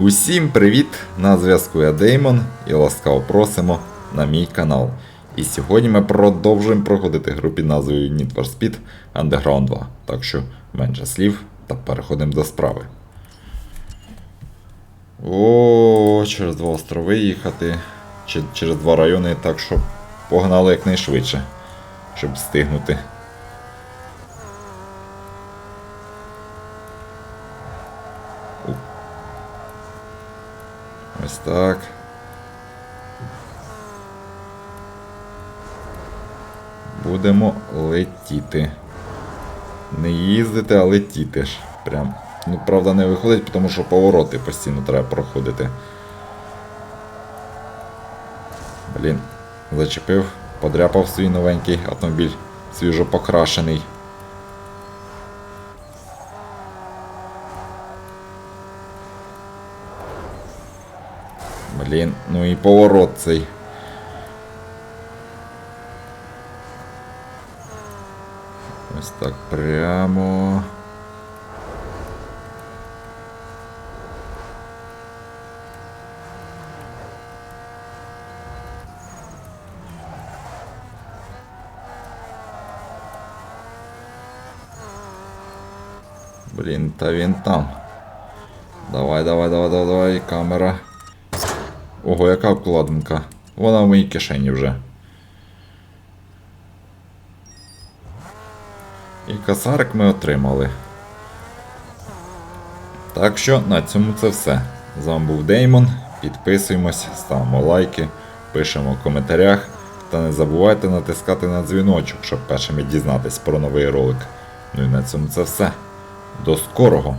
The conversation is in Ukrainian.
Усім привіт! На зв'язку я Деймон і ласкаво просимо на мій канал. І сьогодні ми продовжуємо проходити гру під назвою Need for Speed Underground 2. Так що менше слів та переходимо до справи. О, через два острови їхати. Чи через два райони, так що погнали якнайшвидше, щоб встигнути. Ось так. Будемо летіти. Не їздити, а летіти ж. Прям. Ну, правда, не виходить, тому що повороти постійно треба проходити. Блін, зачепив, подряпав свій новенький автомобіль, свіжо покрашений. Блін, ну і поворот цей. Ось так прямо. Блін, та він там. Давай, давай, давай, давай, давай, камера. Ого, яка вкладинка. Вона в моїй кишені вже. І косарик ми отримали. Так що на цьому це все. З вами був Деймон. Підписуємось, ставимо лайки, пишемо в коментарях. Та не забувайте натискати на дзвіночок, щоб першими дізнатись про новий ролик. Ну і на цьому це все. До скорого!